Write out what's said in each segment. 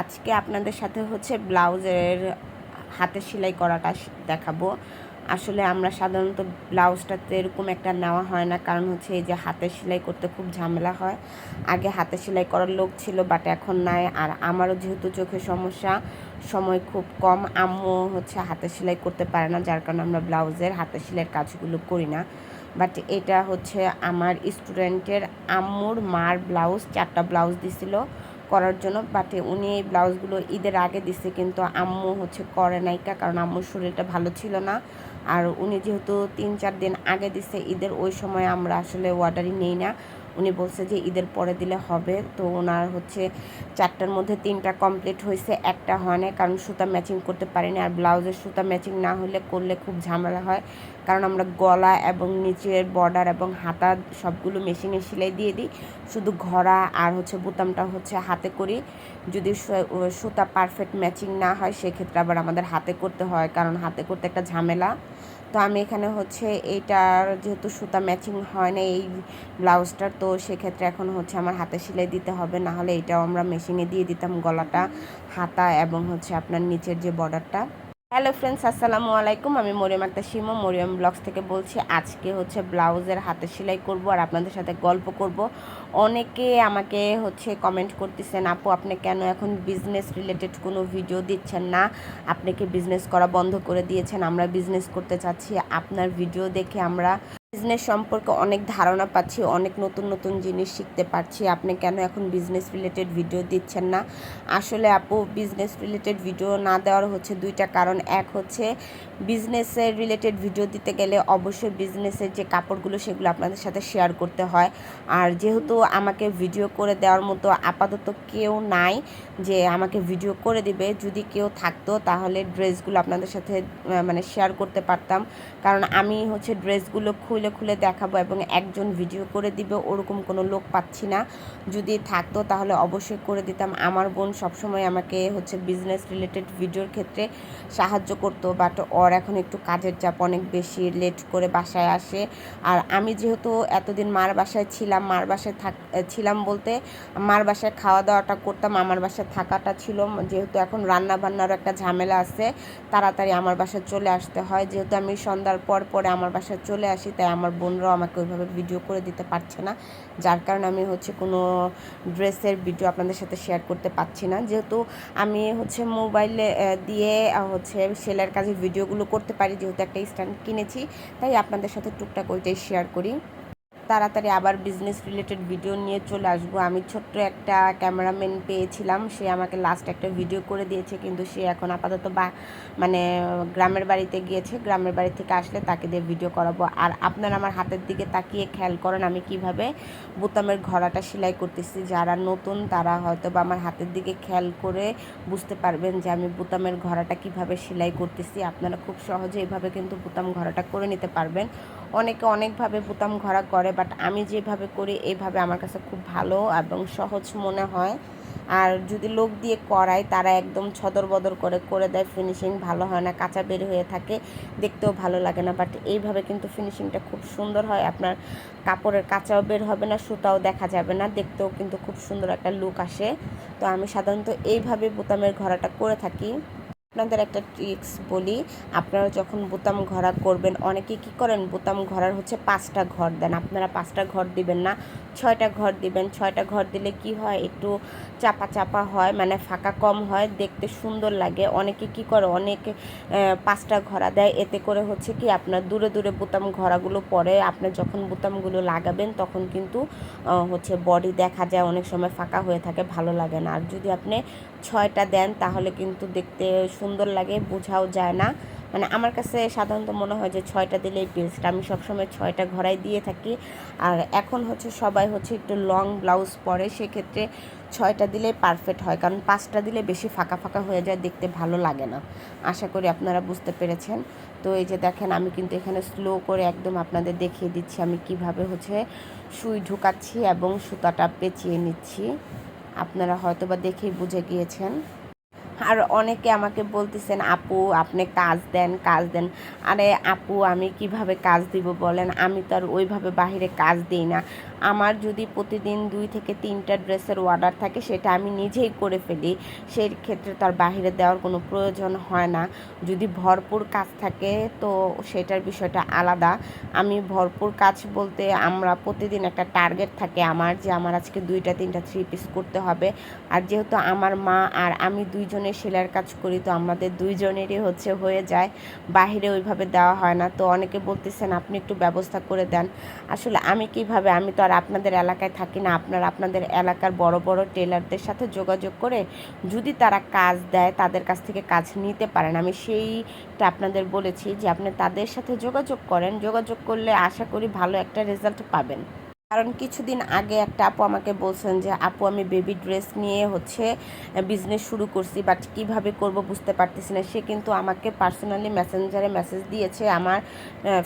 আজকে আপনাদের সাথে হচ্ছে ব্লাউজের হাতে সেলাই করাটা দেখাবো। আসলে আমরা সাধারণত ব্লাউজটাতে এরকম একটা নেওয়া হয় না, কারণ হচ্ছে এই যে হাতে সেলাই করতে খুব ঝামেলা হয়। আগে হাতে সেলাই করার লোক ছিল বাট এখন নাই। আর আমারও যেহেতু চোখের সমস্যা, সময় খুব কম, আম্মু হচ্ছে হাতে সেলাই করতে পারে না, যার কারণে আমরা ব্লাউজের হাতে সেলাইয়ের কাজগুলো করি না। বাট এটা হচ্ছে আমার স্টুডেন্টের আম্মুর মার ব্লাউজ, চারটা ব্লাউজ দিছিল। করার জন্য বাট উনি এই ব্লাউজগুলো ঈদের আগে দিছে, কিন্তু আম্মু হচ্ছে করে নাইকা কারণ আম্মুর শরীরটা ভালো ছিল না। আর উনি যেহেতু তিন, চার দিন আগে দিছে ঈদের, ওই সময় আমরা আসলে অর্ডারই নেই না। উনি বলছে যে ঈদের পরে দিলে হবে। তো ওনার হচ্ছে চারটার মধ্যে তিনটা কমপ্লিট হয়েছে, একটা হয় না কারণ সুতা ম্যাচিং করতে পারিনি। আর ব্লাউজের সুতা ম্যাচিং না হলে করলে খুব ঝামেলা হয়। কারণ আমরা গলা এবং নিচের বর্ডার এবং হাতা সবগুলো মেশিনে সেলাই দিয়ে দিই। শুধু ঘরা আর হচ্ছে বোতামটা হচ্ছে হাতে করি। যদি সুতা পারফেক্ট ম্যাচিং না হয়, সেক্ষেত্রে আবার আমাদের হাতে করতে হয়। কারণ হাতে করতে একটা ঝামেলা। তো আমি এখানে হচ্ছে এইটার যেহেতু সুতা ম্যাচিং হয় না এই ব্লাউজটার, তো সেক্ষেত্রে এখন হচ্ছে আমার হাতে সেলাই দিতে হবে না হলে এটাও আমরা মেশিনে দিয়ে দিতাম গলাটা, হাতা এবং হচ্ছে আপনার নিচের যে বর্ডারটা হ্যালো ফ্রেন্ডস আসসালামু আলাইকুম। আমি মরিয়াম আক্তার সিমো, মরিয়াম ব্লগস থেকে বলছি আজকে হচ্ছে ব্লাউজের হাতে সেলাই করব আর আপনাদের সাথে গল্প করব। অনেকে আমাকে হচ্ছে কমেন্ট করতেছেন, আপু, আপনি কেন এখন বিজনেস রিলেটেড কোনো ভিডিও দিচ্ছেন না? আপনি কি বিজনেস করা বন্ধ করে দিয়েছেন? আমরা বিজনেস করতে চাচ্ছি। আপনার ভিডিও দেখে আমরা বিজনেস সম্পর্কে অনেক ধারণা পাচ্ছি, অনেক নতুন নতুন জিনিস শিখতে পারছি। আপনি কেন এখন বিজনেস রিলেটেড ভিডিও দিচ্ছেন না? আসলে আপু বিজনেস রিলেটেড ভিডিও না দেওয়ার হচ্ছে দুইটা কারণ। এক হচ্ছে বিজনেসের রিলেটেড ভিডিও দিতে গেলে অবশ্যই বিজনেসের যে কাপড়গুলো, সেগুলো আপনাদের সাথে শেয়ার করতে হয়। আর যেহেতু আমাকে ভিডিও করে দেওয়ার মতো আপাতত কেউ নাই যে আমাকে ভিডিও করে দিবে, যদি কেউ থাকতো তাহলে ড্রেসগুলো আপনাদের সাথে মানে শেয়ার করতে পারতাম। কারণ আমি হচ্ছে ড্রেসগুলো খুলে খুলে খুলে দেখাবো এবং একজন ভিডিও করে দিবে, ওরকম কোনো লোক পাচ্ছি না। যদি থাকতো তাহলে অবশ্যই করে দিতাম। আমার বোন সবসময় আমাকে হচ্ছে বিজনেস রিলেটেড ভিডিওর ক্ষেত্রে সাহায্য করতো বাট ওর এখন একটু কাজের চাপ, অনেক বেশি লেট করে বাসায় আসে। আর আমি যেহেতু এতদিন মার বাসায় ছিলাম, মার বাসায় থাক ছিলাম বলতে মার বাসায় খাওয়া দাওয়াটা করতাম, আমার বাসায় থাকাটা ছিল। যেহেতু এখন রান্না বান্নারও একটা ঝামেলা আছে, তাড়াতাড়ি আমার বাসায় চলে আসতে হয়। যেহেতু আমি সন্ধ্যার পর পরে আমার বাসায় চলে আসি, তাই আমার বোনরাও আমাকে ওইভাবে ভিডিও করে দিতে পারছে না। যার কারণে আমি হচ্ছে কোনো ড্রেসের ভিডিও আপনাদের সাথে শেয়ার করতে পারছি না। যেহেতু আমি হচ্ছে মোবাইলে দিয়ে হচ্ছে সেলার কাজের ভিডিওগুলো করতে পারি, যেহেতু একটা স্ট্যান্ড কিনেছি, তাই আপনাদের সাথে টুকটাক ওইটাই শেয়ার করি। তাড়াতাড়ি আবার বিজনেস রিলেটেড ভিডিও নিয়ে চলে আসব। আমি ছোট্ট একটা ক্যামেরাম্যান পেয়েছিলাম, সে আমাকে লাস্ট একটা ভিডিও করে দিয়েছে, কিন্তু সে এখন আপাতত বা মানে গ্রামের বাড়িতে গিয়েছে, গ্রামের বাড়ি থেকে আসলে তাকে দিয়ে ভিডিও করাবো। আর আপনারা আমার হাতের দিকে তাকিয়ে খেয়াল করেন আমি কীভাবে বোতামের ঘোড়াটা সেলাই করতেছি। যারা নতুন, তারা হয়তো বা আমার হাতের দিকে খেয়াল করে বুঝতে পারবেন যে আমি বোতামের ঘোড়াটা কীভাবে সেলাই করতেছি। আপনারা খুব সহজে এইভাবে কিন্তু বোতাম ঘোড়াটা করে নিতে পারবেন। অনেকে অনেকভাবে বোতাম ঘোড়া করে বাট আমি যেভাবে করি এইভাবে আমার কাছে খুব ভালো এবং সহজ মনে হয়। আর যদি লোক দিয়ে করাই তারা একদম ছদর বদর করে করে দেয় ফিনিশিং ভালো হয় না, কাঁচা বের হয়ে থাকে, দেখতেও ভালো লাগে না। বাট এইভাবে কিন্তু ফিনিশিংটা খুব সুন্দর হয়। আপনার কাপড়ের কাঁচাও বের হবে না, সুতাও দেখা যাবে না, দেখতেও কিন্তু খুব সুন্দর একটা লুক আসে। তো আমি সাধারণত এইভাবে বোতামের ঘোড়াটা করে থাকি। আপনাদের একটা ট্রিক্স বলি। আপনারা যখন বোতাম ঘোরা করবেন, অনেকে কি করেন? বোতাম ঘোরার হচ্ছে পাঁচটা ঘর দেন। আপনারা পাঁচটা ঘর দিবেন না, ছয়টা ঘর দিবেন। ছয়টা ঘর দিলে কি হয়? একটু চাপা চাপা হয় মানে ফাঁকা কম হয়, দেখতে সুন্দর লাগে। অনেকে কি করে? অনেকে পাঁচটা ঘোরা দেয়। এতে করে হচ্ছে কি আপনার দূরে দূরে বোতাম ঘোরাগুলো পরে আপনি যখন বোতামগুলো লাগাবেন, তখন কিন্তু হচ্ছে বডি দেখা যায়, অনেক সময় ফাঁকা হয়ে থাকে, ভালো লাগে না। আর যদি আপনি ছয়টা দেন, তাহলে কিন্তু দেখতে সুন্দর লাগে, বোঝাও যায় না। মানে আমার কাছে সাধারণত মনে হয় যে ছয়টা দিলেই বেস্ট আমি সবসময় ছয়টা ঘোরাই দিয়ে থাকি। আর এখন হচ্ছে সবাই হচ্ছে একটু লং ব্লাউজ পরে, সেক্ষেত্রে ছয়টা দিলে পারফেক্ট হয়। কারণ পাঁচটা দিলে বেশি ফাঁকা ফাঁকা হয়ে যায়, দেখতে ভালো লাগে না। আশা করি আপনারা বুঝতে পেরেছেন। তো এই যে দেখেন, আমি কিন্তু এখানে স্লো করে একদম আপনাদের দেখিয়ে দিচ্ছি, আমি কীভাবে হচ্ছে সুই ঢুকাচ্ছি এবং সুতাটা পেঁচিয়ে নিচ্ছি। আপনারা হয়তো বা দেখেই বুঝে গিয়েছেন। আর অনেকে আমাকে বলতেছেন, আপু, আপনি কাজ দেন কাজ দেন। আরে, আপু, আমি কীভাবে কাজ দিব বলেন? আমি তো আর ওইভাবে বাহিরে কাজ দিই না। আমার যদি প্রতিদিন দুই থেকে তিনটা ড্রেসের অর্ডার থাকে, সেটা আমি নিজেই করে ফেলি। সেই ক্ষেত্রে তার বাহিরে দেওয়ার কোনো প্রয়োজন হয় না। যদি ভরপুর কাজ থাকে, তো সেটার বিষয়টা আলাদা। আমি ভরপুর কাজ বলতে আমরা প্রতিদিন একটা টার্গেট থাকে আমার যে আমার আজকে দুইটা, তিনটা থ্রি পিস করতে হবে। আর যেহেতু আমার মা আর আমি দুইজনে সেলাইয়ের কাজ করি, তো আমাদের দুইজনেরই হচ্ছে হয়ে যায়। বাহিরে ওইভাবে দেওয়া হয় না। তো অনেকে বলতেছেন, আপনি একটু ব্যবস্থা করে দেন। আসলে আমি কীভাবে? আমি তো আর আপনাদের এলাকায় থাকি না, আপনারা আপনাদের এলাকার বড় বড় টেলারদের সাথে যোগাযোগ করে যদি তারা কাজ দেয়, তাদের কাছ থেকে কাজ নিতে পারেন। আমি সেইটা আপনাদের বলেছি যে আপনি তাদের সাথে যোগাযোগ করেন। যোগাযোগ করলে আশা করি ভালো একটা রেজাল্ট পাবেন। কারণ কিছুদিন আগে একটা আপু আমাকে বলছেন যে, আপু, আমি বেবি ড্রেস নিয়ে হচ্ছে বিজনেস শুরু করছি বাট কীভাবে করব বুঝতে পারতেছি না। সে কিন্তু আমাকে পার্সোনালি মেসেঞ্জারে মেসেজ দিয়েছে আমার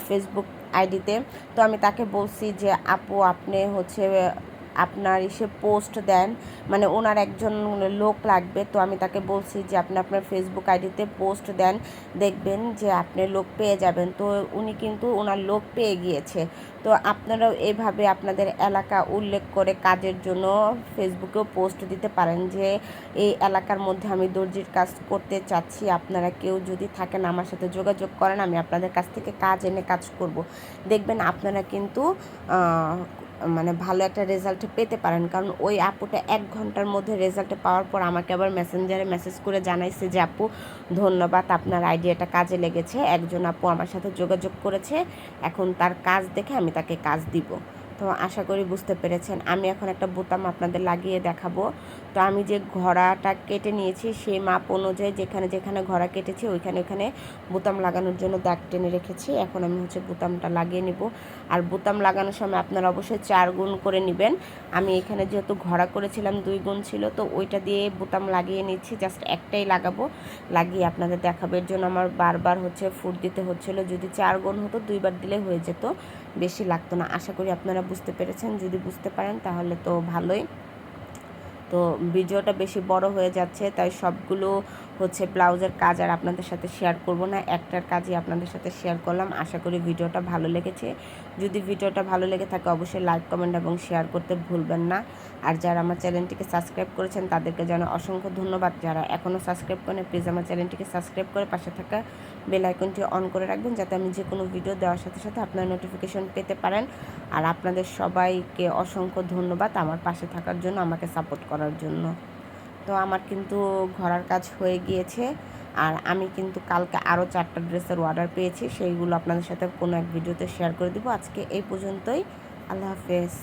ফেসবুক আইডিতে তো আমি তাকে বলছি যে, আপু, আপনি হচ্ছে আপনার এসে পোস্ট দেন। মানে ওনার একজন লোক লাগবে, তো আমি তাকে বলছি যে আপনি আপনার ফেসবুক আইডিতে পোস্ট দেন, দেখবেন যে আপনি লোক পেয়ে যাবেন। তো উনি কিন্তু ওনার লোক পেয়ে গিয়েছে। তো আপনারাও এভাবে আপনাদের এলাকা উল্লেখ করে কাজের জন্য ফেসবুকেও পোস্ট দিতে পারেন যে, এই এলাকার মধ্যে আমি দর্জির কাজ করতে চাচ্ছি। আপনারা কেউ যদি থাকেন আমার সাথে যোগাযোগ করেন, আমি আপনাদের কাছ থেকে কাজ এনে কাজ করব। দেখবেন আপনারা কিন্তু মানে ভালো একটা রেজাল্ট পেতে পারেন। কারণ ওই আপুটা এক ঘণ্টার মধ্যে রেজাল্ট পাওয়ার পর আমাকে আবার মেসেঞ্জারে মেসেজ করে জানাইছে যে, আপু, ধন্যবাদ, আপনার আইডিয়াটা কাজে লেগেছে। একজন আপু আমার সাথে যোগাযোগ করেছে। এখন তার কাজ দেখে আমি তাকে কাজ দিব। তো আশা করি বুঝতে পেরেছেন। আমি এখন একটা বোতাম আপনাদের লাগিয়ে দেখাবো। তো আমি যে ঘোড়াটা কেটে নিয়েছি সেই মাপ অনুযায়ী যেখানে যেখানে ঘোড়া কেটেছি, ওইখানে ওইখানে বোতাম লাগানোর জন্য দাগ টেনে রেখেছি। এখন আমি হচ্ছে বোতামটা লাগিয়ে নেব। আর বোতাম লাগানোর সময় আপনারা অবশ্যই চার গুণ করে নেবেন। আমি এখানে যেহেতু ঘোড়া করেছিলাম, দুই গুণ ছিল, তো ওইটা দিয়ে বোতাম লাগিয়ে নিচ্ছি, জাস্ট একটাই লাগাবো। লাগিয়ে আপনাদের দেখাবো। এর জন্য আমার বারবার হচ্ছে ফুট দিতে হচ্ছিল। যদি চার গুণ হতো, দুইবার দিলে হয়ে যেত। বেশি লাগতো না। আশা করি আপনারা বুঝতে পেরেছেন। যদি বুঝতে পারেন, তাহলে তো ভালোই। তো ভিডিওটা বেশি বড় হয়ে যাচ্ছে তাই সবগুলো হচ্ছে ব্লাউজের কাজ আর আপনাদের সাথে শেয়ার করব না, একটার কাজই আপনাদের সাথে শেয়ার করলাম। আশা করি ভিডিওটা ভালো লেগেছে। যদি ভিডিওটা ভালো লেগে থাকে অবশ্যই লাইক কমেন্ট এবং শেয়ার করতে ভুলবেন না। আর যারা আমার চ্যানেলটিকে সাবস্ক্রাইব করেছেন, তাদেরকে যেন অসংখ্য ধন্যবাদ। যারা এখনও সাবস্ক্রাইব করেন প্লিজ আমার চ্যানেলটিকে সাবস্ক্রাইব করে পাশে থাকা বেল আইকনটি অন করে রাখবেন, যাতে আমি যে কোনো ভিডিও দেওয়ার সাথে সাথে আপনার নোটিফিকেশন পেতে পারেন। আর আপনাদের সবাইকে অসংখ্য ধন্যবাদ আমার পাশে থাকার জন্য, আমাকে সাপোর্ট করার জন্য। তো আমার কিন্তু ঘরার কাজ হয়ে গিয়েছে। আর আমি কিন্তু কালকে আরও চারটা ড্রেসের অর্ডার পেয়েছি, সেইগুলো আপনাদের সাথে কোনো এক ভিডিওতে শেয়ার করে দিব। আজকে এই পর্যন্তই। আল্লাহ হাফেজ।